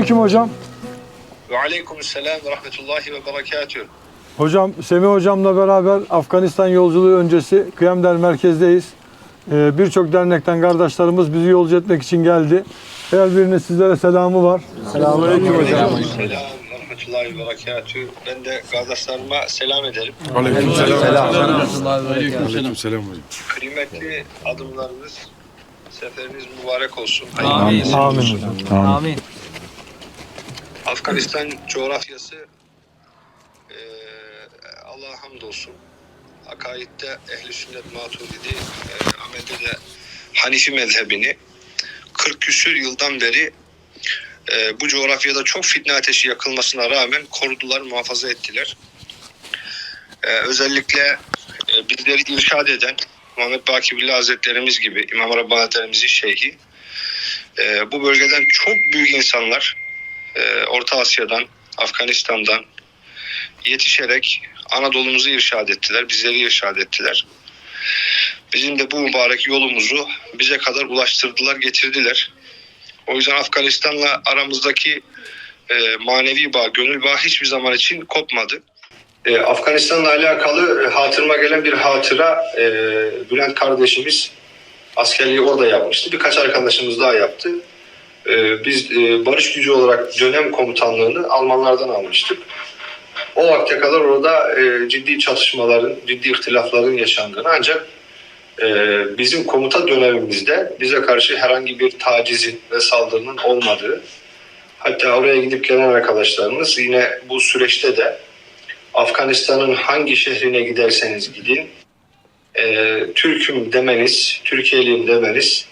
Selamünaleyküm hocam. Ve aleykümselam ve rahmetullahi ve berekatühü. Hocam Semih hocamla beraber Afganistan yolculuğu öncesi Kıyamder merkezdeyiz. Ee, Birçok dernekten kardeşlerimiz bizi yolcu etmek için geldi. Her birinin sizlere selamı var. Selamünaleyküm hocam. Selam ve rahmetullahi ve berekatühü. Ben de kardeşlerime selam ederim. Aleykümselam hocam. Kıymetli adımlarınız, seferiniz mübarek olsun. Amin. Amin hocam. Amin. Afganistan coğrafyası eee Allah'a hamdolsun. Akaidde ehli sünnet maturidi, amelde de Hanifi mezhebini 40 küsür yıldan beri eee, bu coğrafyada çok fitne ateşi yakılmasına rağmen korudular, muhafaza ettiler. Eee, özellikle eee, bizleri irşad eden Muhammed Baki Billah Hazretlerimiz gibi İmam Rabbani Hazretlerimizin şeyhi eee, bu bölgeden çok büyük insanlar e, Orta Asya'dan, Afganistan'dan yetişerek Anadolu'muzu irşad ettiler, bizleri irşad ettiler. Bizim de bu mübarek yolumuzu bize kadar ulaştırdılar, getirdiler. O yüzden Afganistan'la aramızdaki e, manevi bağ, gönül bağı hiçbir zaman için kopmadı. E, Afganistan'la alakalı e, hatırıma gelen bir hatıra e, Bülent kardeşimiz askerliği orada yapmıştı. Birkaç arkadaşımız daha yaptı. Ee, biz e, barış gücü olarak dönem komutanlığını Almanlardan almıştık. O vakte kadar orada e, ciddi çatışmaların, ciddi ihtilafların yaşandığını ancak e, bizim komuta dönemimizde bize karşı herhangi bir tacizin ve saldırının olmadığı hatta oraya gidip gelen arkadaşlarımız yine bu süreçte de Afganistan'ın hangi şehrine giderseniz gidin Türk'üm demeniz, Türkiye'liyim demeniz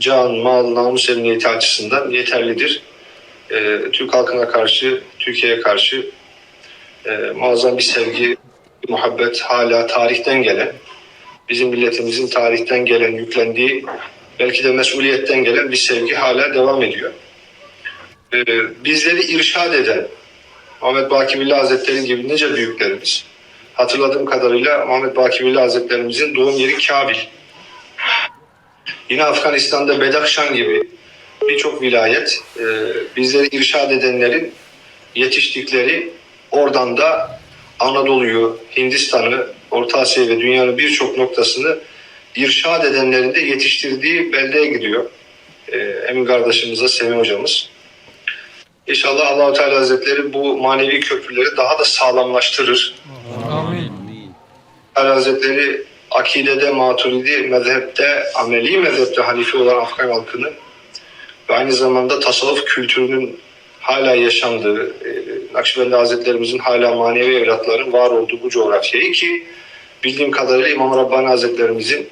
can, mal, namus emniyeti açısından yeterlidir. Ee, Türk halkına karşı, Türkiye'ye karşı e, muazzam bir sevgi, muhabbet hala tarihten gelen, bizim milletimizin tarihten gelen, yüklendiği, belki de mesuliyetten gelen bir sevgi hala devam ediyor. Ee, bizleri irşad eden Muhammed Baki Billah Hazretleri gibi nice büyüklerimiz, hatırladığım kadarıyla Muhammed Baki Billah Hazretlerimizin doğum yeri Kabil. Yine Afganistan'da Bedakşan gibi birçok vilayet e, bizleri irşad edenlerin yetiştikleri oradan da Anadolu'yu, Hindistan'ı, Orta Asya'yı ve dünyanın birçok noktasını irşad edenlerin de yetiştirdiği beldeye gidiyor. E, Emin kardeşimize, Semih hocamız. İnşallah Allahu Teala Hazretleri bu manevi köprüleri daha da sağlamlaştırır. Amin. Teala Hazretleri akidede maturidi mezhepte, ameli mezhepte hanifi olan Afgan halkını ve aynı zamanda tasavvuf kültürünün hala yaşandığı, e, Nakşibendi Hazretlerimizin hala manevi evlatların var olduğu bu coğrafyayı ki bildiğim kadarıyla İmam Rabbani Hazretlerimizin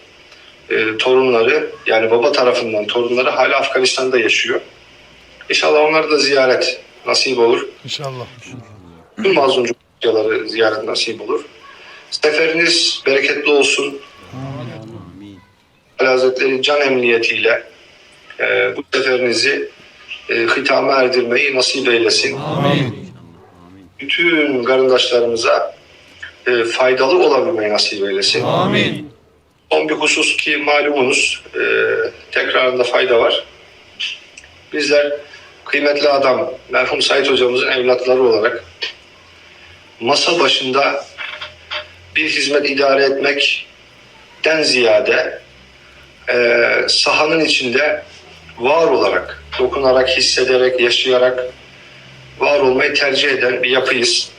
e, torunları yani baba tarafından torunları hala Afganistan'da yaşıyor. İnşallah onlar da ziyaret nasip olur. İnşallah. Tüm mazlum ziyaret nasip olur. Seferiniz bereketli olsun. Allah Hazretleri can emniyetiyle e, bu seferinizi e, hitama erdirmeyi nasip eylesin. Amin. Bütün karındaşlarımıza e, faydalı olabilmeyi nasip eylesin. Amin. Son bir husus ki malumunuz e, tekrarında fayda var. Bizler kıymetli adam merhum Said hocamızın evlatları olarak masa başında bir hizmet idare etmekten ziyade e, sahanın içinde var olarak, dokunarak, hissederek, yaşayarak var olmayı tercih eden bir yapıyız.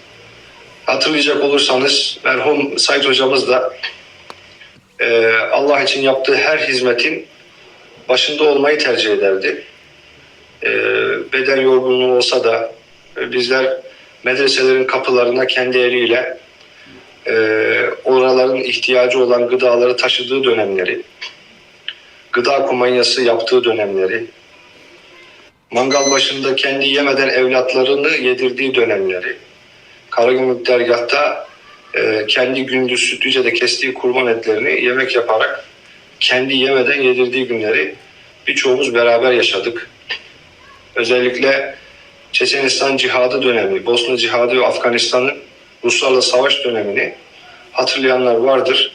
Hatırlayacak olursanız merhum Said hocamız da e, Allah için yaptığı her hizmetin başında olmayı tercih ederdi. E, beden yorgunluğu olsa da e, bizler medreselerin kapılarına kendi eliyle e, oraların ihtiyacı olan gıdaları taşıdığı dönemleri, gıda kumanyası yaptığı dönemleri, mangal başında kendi yemeden evlatlarını yedirdiği dönemleri, Karagümrük dergahta e, kendi gündüz Sütlüce'de kestiği kurban etlerini yemek yaparak kendi yemeden yedirdiği günleri birçoğumuz beraber yaşadık. Özellikle Çeçenistan cihadı dönemi, Bosna cihadı ve Afganistan'ın Ruslarla savaş dönemini hatırlayanlar vardır.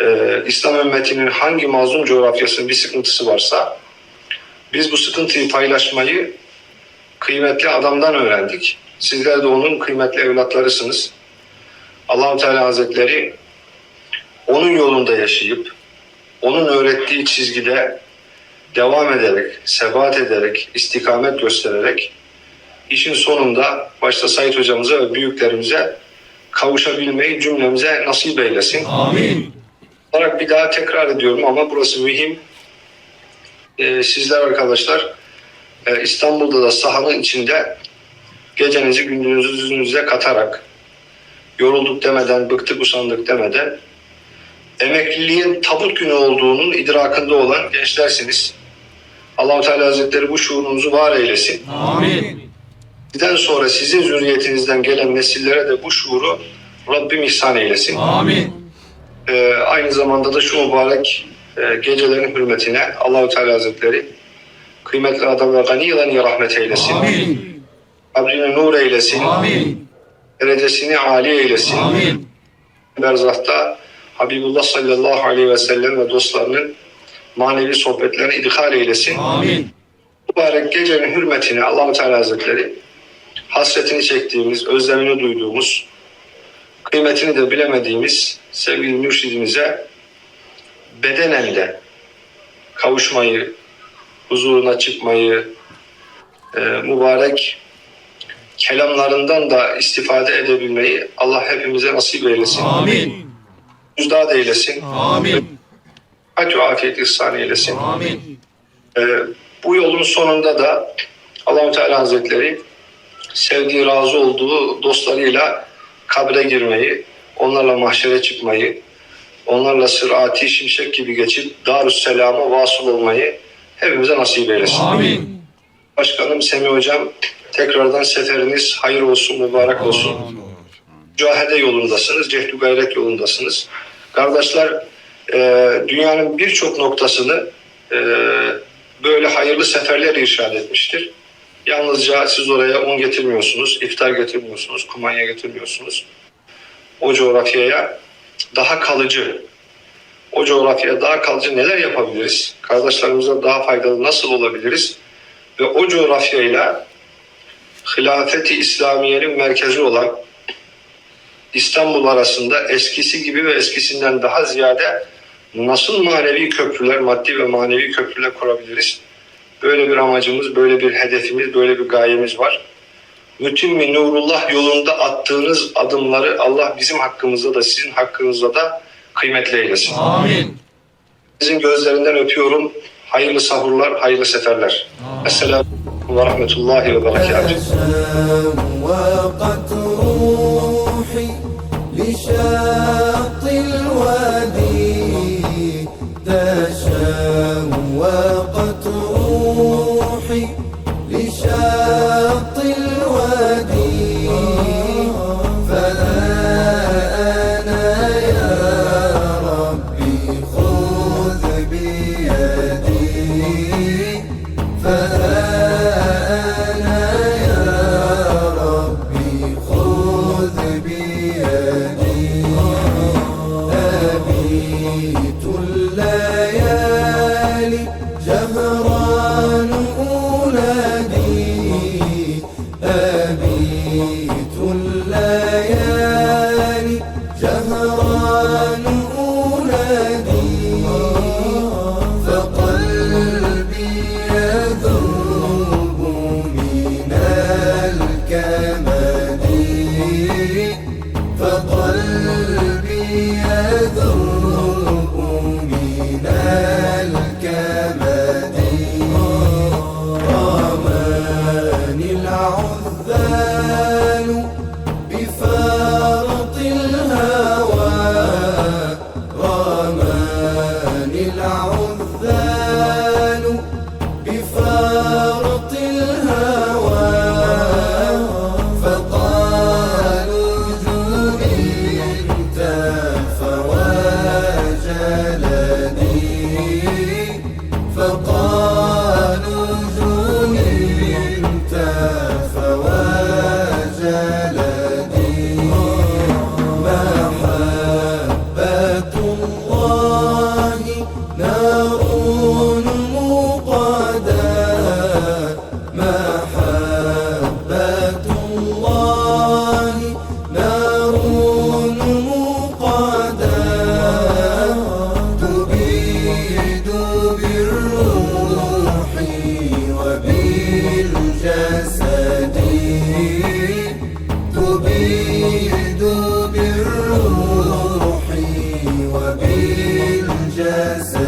Ee, İslam ümmetinin hangi mazlum coğrafyasının bir sıkıntısı varsa biz bu sıkıntıyı paylaşmayı kıymetli adamdan öğrendik. Sizler de onun kıymetli evlatlarısınız. Allahu Teala Hazretleri onun yolunda yaşayıp onun öğrettiği çizgide devam ederek, sebat ederek, istikamet göstererek işin sonunda başta Sayit hocamıza ve büyüklerimize kavuşabilmeyi cümlemize nasip eylesin. Amin. olarak bir daha tekrar ediyorum ama burası mühim. Ee, sizler arkadaşlar e, İstanbul'da da sahanın içinde gecenizi gündüzünüze katarak yorulduk demeden, bıktık usandık demeden emekliliğin tabut günü olduğunun idrakında olan gençlersiniz. Allahu Teala Hazretleri bu şuurunuzu var eylesin. Amin. Sizden sonra sizin zürriyetinizden gelen nesillere de bu şuuru Rabbim ihsan eylesin. Amin. Ee, aynı zamanda da şu mübarek e, gecelerin hürmetine Allahu Teala Hazretleri kıymetli adamlar gani gani rahmet eylesin. Amin. Kabrini nur eylesin. Amin. Derecesini âli eylesin. Amin. Berzahta Habibullah sallallahu aleyhi ve sellem ve dostlarının manevi sohbetlerine idhal eylesin. Amin. Mübarek gecenin hürmetine Allahu Teala Hazretleri hasretini çektiğimiz, özlemini duyduğumuz, kıymetini de bilemediğimiz sevgili mürşidimize bedenen de kavuşmayı, huzuruna çıkmayı, e, mübarek kelamlarından da istifade edebilmeyi Allah hepimize nasip eylesin. Amin. Müjdat eylesin. Amin. Hacı afiyet ihsan eylesin. Amin. Ee, bu yolun sonunda da Allahu Teala Hazretleri sevdiği, razı olduğu dostlarıyla kabre girmeyi, onlarla mahşere çıkmayı, onlarla sırati şimşek gibi geçip Darüsselam'a vasıl olmayı hepimize nasip eylesin. Amin. Başkanım Semih Hocam tekrardan seferiniz hayır olsun, mübarek olsun. Mücahede yolundasınız, cehdü gayret yolundasınız. Kardeşler e, dünyanın birçok noktasını e, böyle hayırlı seferler irşad etmiştir. Yalnızca siz oraya un getirmiyorsunuz, iftar getirmiyorsunuz, kumanya getirmiyorsunuz. O coğrafyaya daha kalıcı, o coğrafyaya daha kalıcı neler yapabiliriz? Kardeşlerimize daha faydalı nasıl olabiliriz? Ve o coğrafyayla hilafeti İslamiye'nin merkezi olan İstanbul arasında eskisi gibi ve eskisinden daha ziyade nasıl manevi köprüler, maddi ve manevi köprüler kurabiliriz? Böyle bir amacımız, böyle bir hedefimiz, böyle bir gayemiz var. Bütün bir Nurullah yolunda attığınız adımları Allah bizim hakkımızda da sizin hakkınızda da kıymetli eylesin. Amin. Sizin gözlerinden öpüyorum. Hayırlı sahurlar, hayırlı seferler. Esselamu Aleyküm ve Rahmetullahi ve Berekatuhu. روحي لشاطئ criança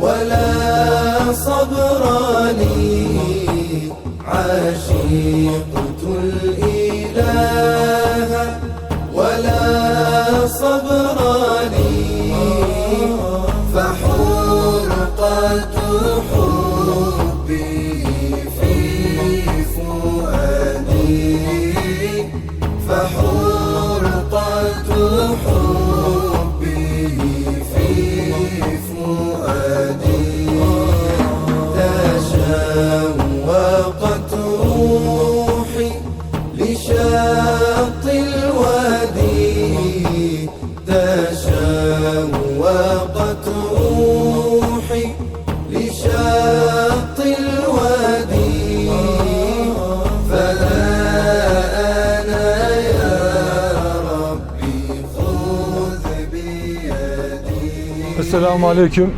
ولا صبراني. عشيقة الإله. Esselamu Aleyküm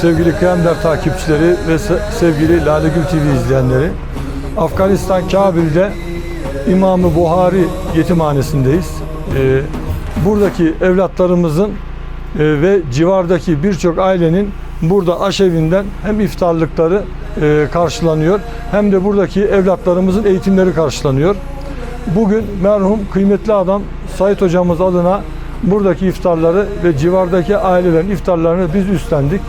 sevgili Kıyamder takipçileri ve se- sevgili Lale Gül TV izleyenleri. Afganistan Kabil'de İmam-ı Buhari yetimhanesindeyiz. Ee, buradaki evlatlarımızın e, ve civardaki birçok ailenin burada aşevinden hem iftarlıkları e, karşılanıyor hem de buradaki evlatlarımızın eğitimleri karşılanıyor. Bugün merhum kıymetli adam Sait hocamız adına buradaki iftarları ve civardaki ailelerin iftarlarını biz üstlendik.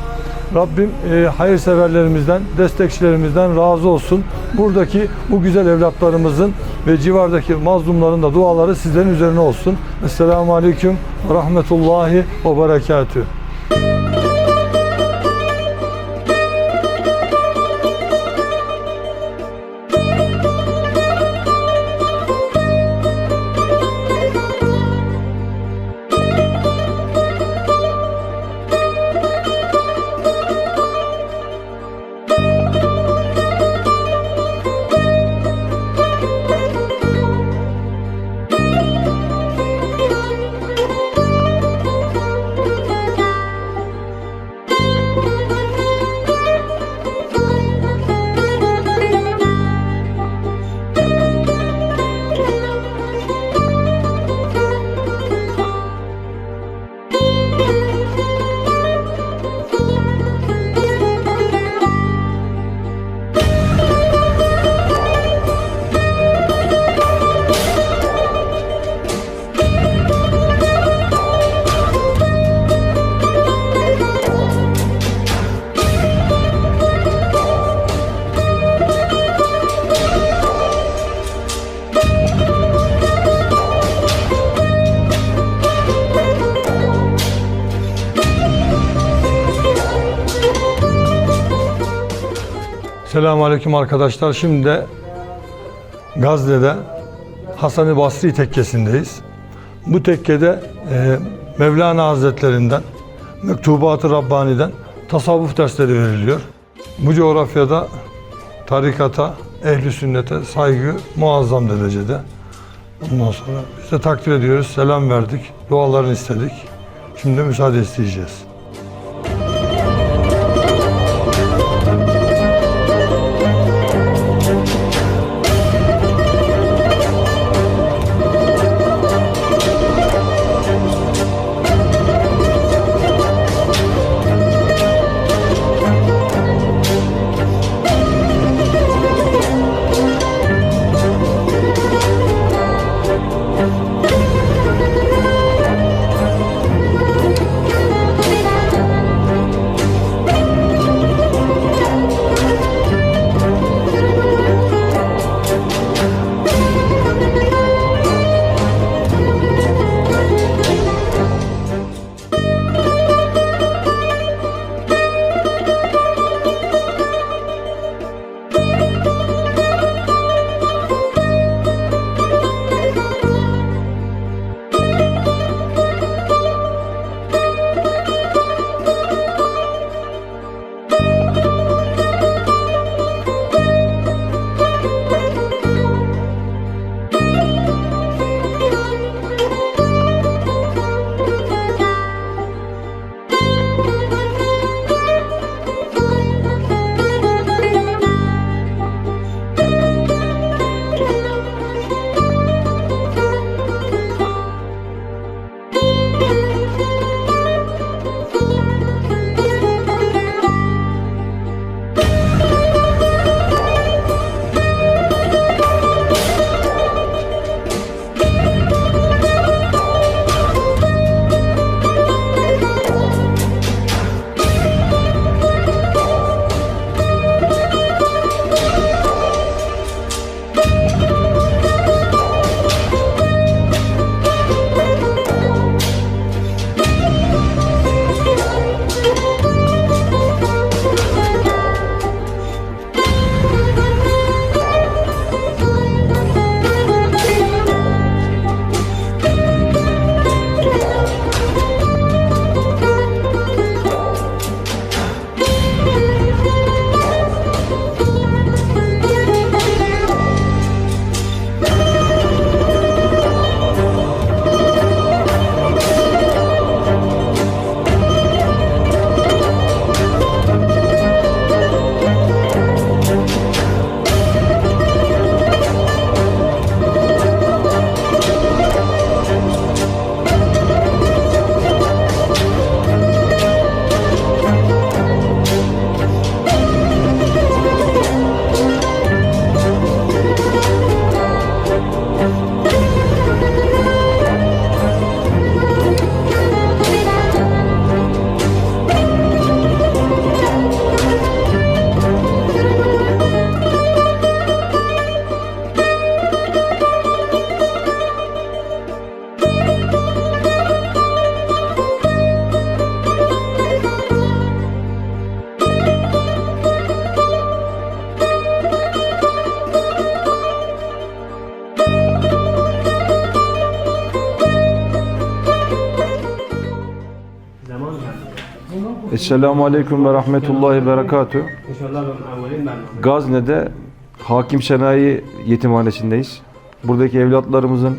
Rabbim e, hayırseverlerimizden, destekçilerimizden razı olsun. Buradaki bu güzel evlatlarımızın ve civardaki mazlumların da duaları sizlerin üzerine olsun. Esselamu Aleyküm ve Rahmetullahi ve Berekatühü. Selamun Aleyküm arkadaşlar. Şimdi de Gazze'de Hasan-ı Basri tekkesindeyiz. Bu tekkede e, Mevlana Hazretlerinden, Mektubat-ı Rabbani'den tasavvuf dersleri veriliyor. Bu coğrafyada tarikata, ehli sünnete saygı muazzam derecede. Ondan sonra biz de takdir ediyoruz, selam verdik, dualarını istedik. Şimdi müsaade isteyeceğiz. Esselamu Aleyküm ve Rahmetullahi Berekatü. Gazne'de Hakim Senayi Yetimhanesi'ndeyiz. Buradaki evlatlarımızın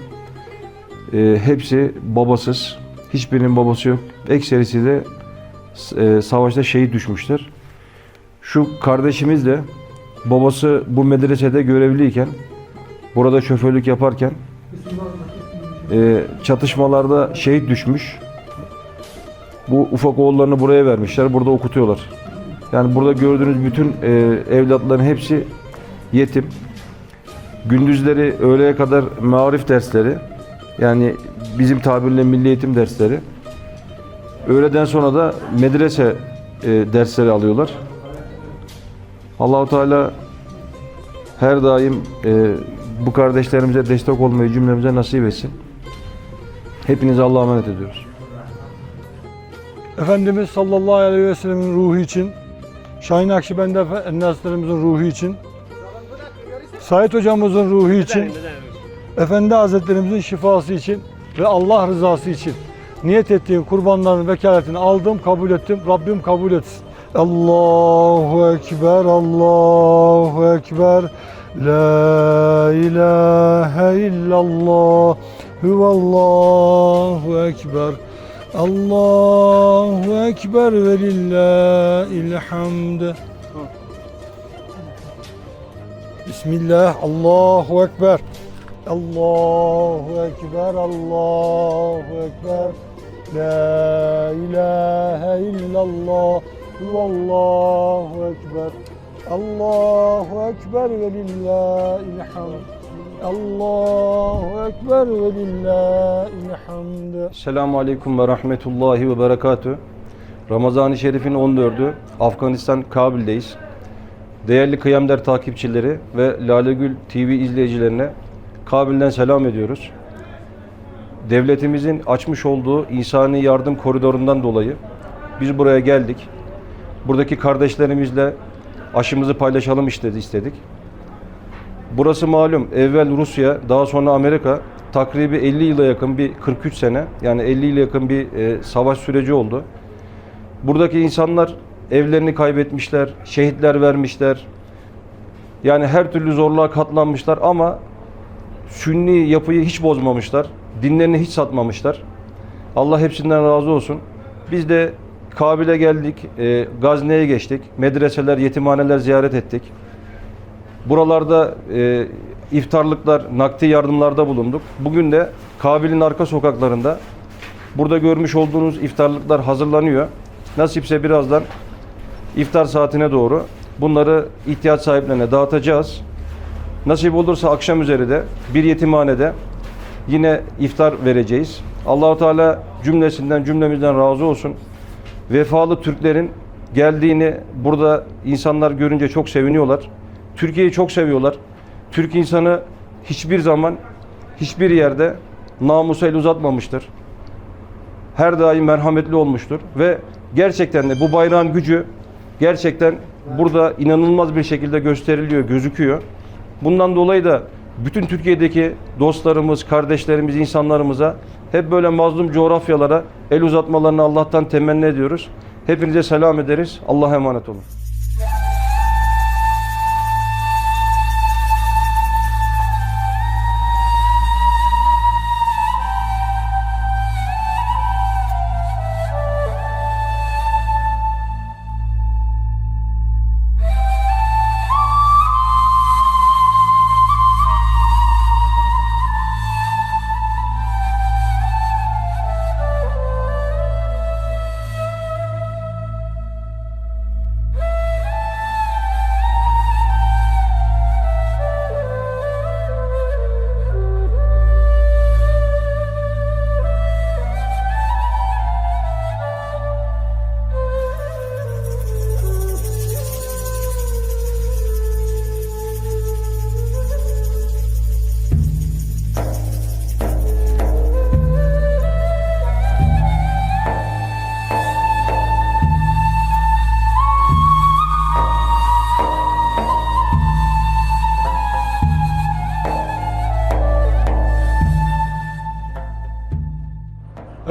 e, hepsi babasız. Hiçbirinin babası yok. Ekserisi de e, savaşta şehit düşmüştür. Şu kardeşimiz de babası bu medresede görevliyken, burada şoförlük yaparken e, çatışmalarda şehit düşmüş. Bu ufak oğullarını buraya vermişler. Burada okutuyorlar. Yani burada gördüğünüz bütün e, evlatların hepsi yetim. Gündüzleri öğleye kadar marif dersleri. Yani bizim tabirle milli eğitim dersleri. Öğleden sonra da medrese e, dersleri alıyorlar. Allahu Teala her daim e, bu kardeşlerimize destek olmayı cümlemize nasip etsin. Hepinize Allah'a emanet ediyoruz. Efendimiz sallallahu aleyhi ve sellemin ruhu için, Şahin Akşibendi Efendilerimizin ruhu için, Said hocamızın ruhu için, Efendi Hazretlerimizin şifası için ve Allah rızası için niyet ettiğim kurbanların vekaletini aldım, kabul ettim. Rabbim kabul etsin. Allahu Ekber, Allahu Ekber. La ilahe illallah. Huvallahu Ekber. Allahu Ekber ve lillahil hamd. Bismillah, Allahu Ekber. Allahu Ekber, Allahu Ekber. La ilahe illallah. Allahu Ekber. Allahu Ekber ve lillahil hamd. Allahu Ekber ve lillahil hamd. Selamun Aleyküm ve Rahmetullahi ve Berekatü. Ramazan-ı Şerif'in 14'ü Afganistan Kabil'deyiz. Değerli Kıyamder takipçileri ve Lalegül TV izleyicilerine Kabil'den selam ediyoruz. Devletimizin açmış olduğu insani yardım koridorundan dolayı biz buraya geldik. Buradaki kardeşlerimizle aşımızı paylaşalım istedi, istedik. Burası malum evvel Rusya daha sonra Amerika takribi 50 yıla yakın bir 43 sene yani 50 yıla yakın bir e, savaş süreci oldu. Buradaki insanlar evlerini kaybetmişler, şehitler vermişler. Yani her türlü zorluğa katlanmışlar ama sünni yapıyı hiç bozmamışlar. Dinlerini hiç satmamışlar. Allah hepsinden razı olsun. Biz de Kabil'e geldik, e, Gazne'ye geçtik. Medreseler, yetimhaneler ziyaret ettik. Buralarda e, iftarlıklar, nakdi yardımlarda bulunduk. Bugün de Kabil'in arka sokaklarında burada görmüş olduğunuz iftarlıklar hazırlanıyor. Nasipse birazdan iftar saatine doğru bunları ihtiyaç sahiplerine dağıtacağız. Nasip olursa akşam üzeri de bir yetimhanede yine iftar vereceğiz. Allahu Teala cümlesinden cümlemizden razı olsun. Vefalı Türklerin geldiğini burada insanlar görünce çok seviniyorlar. Türkiye'yi çok seviyorlar. Türk insanı hiçbir zaman hiçbir yerde namusa el uzatmamıştır. Her daim merhametli olmuştur ve gerçekten de bu bayrağın gücü gerçekten burada inanılmaz bir şekilde gösteriliyor, gözüküyor. Bundan dolayı da bütün Türkiye'deki dostlarımız, kardeşlerimiz, insanlarımıza hep böyle mazlum coğrafyalara el uzatmalarını Allah'tan temenni ediyoruz. Hepinize selam ederiz. Allah'a emanet olun.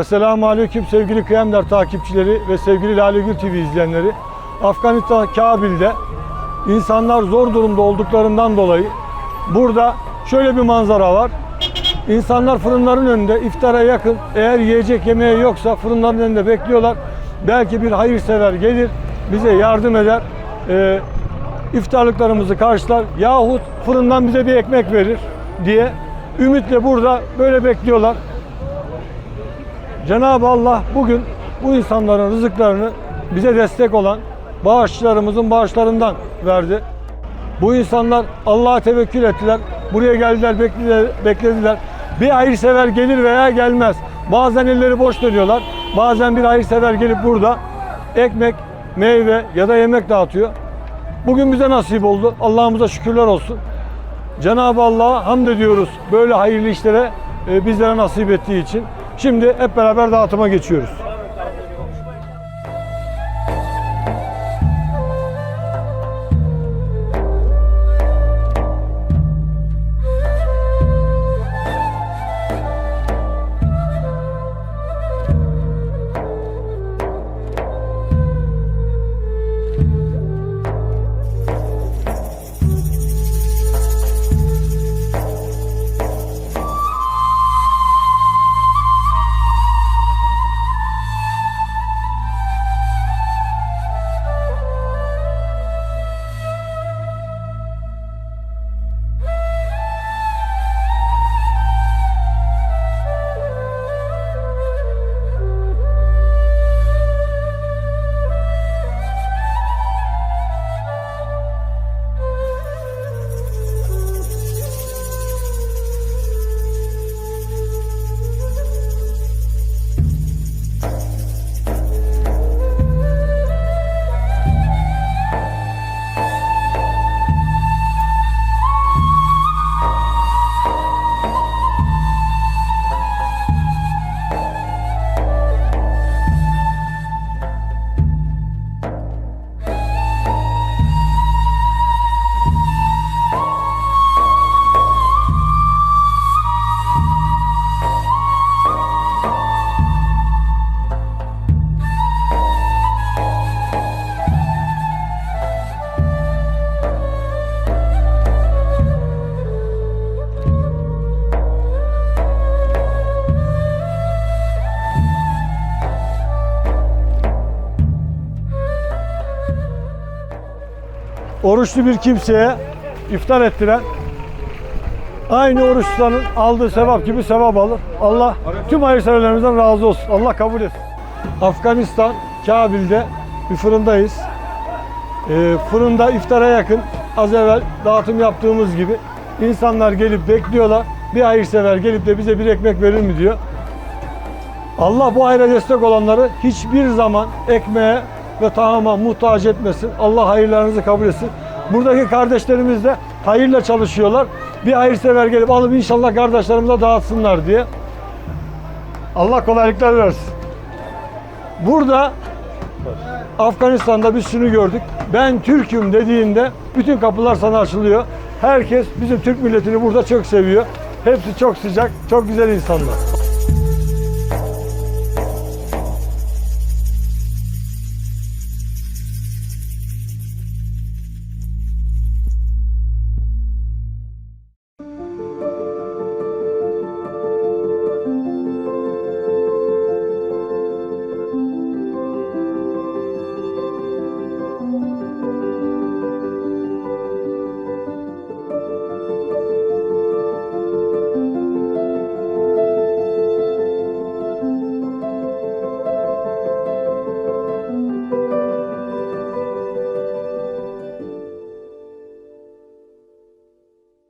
Esselamu Aleyküm sevgili Kıyamder takipçileri ve sevgili Lale Gül TV izleyenleri. Afganistan Kabil'de insanlar zor durumda olduklarından dolayı burada şöyle bir manzara var. İnsanlar fırınların önünde iftara yakın eğer yiyecek yemeği yoksa fırınların önünde bekliyorlar. Belki bir hayırsever gelir bize yardım eder. Ee, iftarlıklarımızı karşılar yahut fırından bize bir ekmek verir diye ümitle burada böyle bekliyorlar. Cenab-ı Allah bugün bu insanların rızıklarını bize destek olan bağışçılarımızın bağışlarından verdi. Bu insanlar Allah'a tevekkül ettiler. Buraya geldiler, beklediler. beklediler. Bir hayırsever gelir veya gelmez. Bazen elleri boş dönüyorlar. Bazen bir hayırsever gelip burada ekmek, meyve ya da yemek dağıtıyor. Bugün bize nasip oldu. Allah'ımıza şükürler olsun. Cenab-ı Allah'a hamd ediyoruz böyle hayırlı işlere e, bizlere nasip ettiği için. Şimdi hep beraber dağıtıma geçiyoruz. Oruçlu bir kimseye iftar ettiren aynı oruç tutanın aldığı sevap gibi sevap alır. Allah tüm hayırseverlerimizden razı olsun. Allah kabul etsin. Afganistan, Kabil'de bir fırındayız. Ee, fırında iftara yakın az evvel dağıtım yaptığımız gibi insanlar gelip bekliyorlar. Bir hayırsever gelip de bize bir ekmek verir mi diyor. Allah bu hayra destek olanları hiçbir zaman ekmeğe ve tahama muhtaç etmesin. Allah hayırlarınızı kabul etsin. Buradaki kardeşlerimiz de hayırla çalışıyorlar. Bir hayırsever gelip alıp inşallah kardeşlerimize dağıtsınlar diye. Allah kolaylıklar versin. Burada Afganistan'da biz şunu gördük. Ben Türk'üm dediğinde bütün kapılar sana açılıyor. Herkes bizim Türk milletini burada çok seviyor. Hepsi çok sıcak, çok güzel insanlar.